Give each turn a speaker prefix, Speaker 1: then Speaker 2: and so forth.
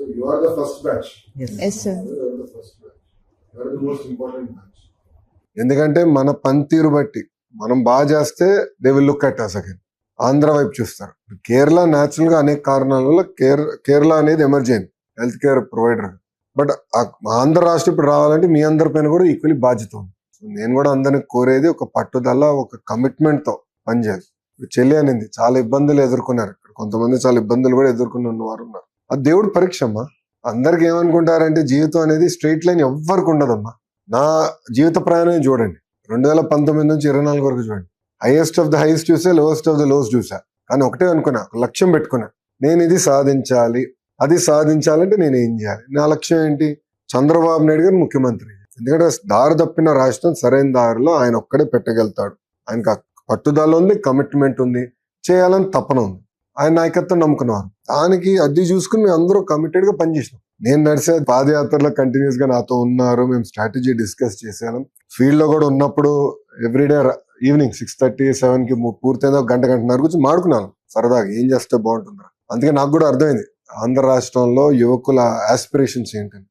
Speaker 1: So you are the first batch.
Speaker 2: Yes sir
Speaker 1: You are the first batch. You are the most important batch.
Speaker 3: ఎందుకంటే మన పనితీరు బట్టి మనం బాగా చేస్తే they will look at us again Andhra వైపు చూస్తారు. కేరళ న్యాచురల్గా అనేక కారణాల వల్ల కేర్ కేరళ అనేది ఎమర్జ్ అయింది health care provider but Andhra రాష్ట్రం ఇప్పుడు రావాలంటే మీ అందరి పైన కూడా ఈక్వల్లీ బాధ్యత ఉంది. సో నేను కూడా అందరిని కోరేది ఒక పట్టుదల ఒక కమిట్మెంట్తో పనిచేయాలి. ఇప్పుడు చెల్లి అనింది చాలా ఇబ్బందులు ఎదుర్కొన్నారు. ఇక్కడ కొంతమంది చాలా ఇబ్బందులు కూడా ఎదుర్కొన్న ఉన్నవారు ఉన్నారు. అది దేవుడు పరీక్ష అమ్మా అందరికి ఏమనుకుంటారంటే జీవితం అనేది స్ట్రైట్ లైన్ ఎవ్వరికి ఉండదమ్మా. నా జీవిత ప్రయాణం చూడండి. రెండు వేల పంతొమ్మిది నుంచి ఇరవై నాలుగు వరకు చూడండి. హైయెస్ట్ ఆఫ్ ద హైయెస్ట్ చూసా లోయెస్ట్ ఆఫ్ ద లోయెస్ట్ చూసా. కానీ ఒకటే అనుకున్నా లక్ష్యం పెట్టుకున్నా. నేను ఇది సాధించాలి. అది సాధించాలంటే నేను ఏం చేయాలి? నా లక్ష్యం ఏంటి? చంద్రబాబు నాయుడు గారు ముఖ్యమంత్రి. ఎందుకంటే దారి తప్పిన రాష్ట్రం సరైన దారిలో ఆయన ఒక్కడే పెట్టగలుగుతాడు. ఆయనకు పట్టుదల ఉంది కమిట్మెంట్ ఉంది. చేయాలని తపన ఉంది. ఆయన నాయకత్వం నమ్ముకున్నారు దానికి అది చూసుకుని మేము అందరూ కమిటెడ్గా పనిచేసినాం. నేను నడిచే పాదయాత్రలో కంటిన్యూస్గా నాతో ఉన్నారు. మేము స్ట్రాటజీ డిస్కస్ చేశాను. ఫీల్డ్లో కూడా ఉన్నప్పుడు ఎవ్రీడే ఈవినింగ్ సిక్స్ థర్టీ సెవెన్కి పూర్తయిన ఒక గంట గంటన్నర గురించి మాడుకున్నాను. సరదాగా ఏం చేస్తే బాగుంటుందా. అందుకే నాకు కూడా అర్థమైంది. ఆంధ్ర రాష్ట్రంలో యువకుల ఆస్పిరేషన్స్ ఏంటని.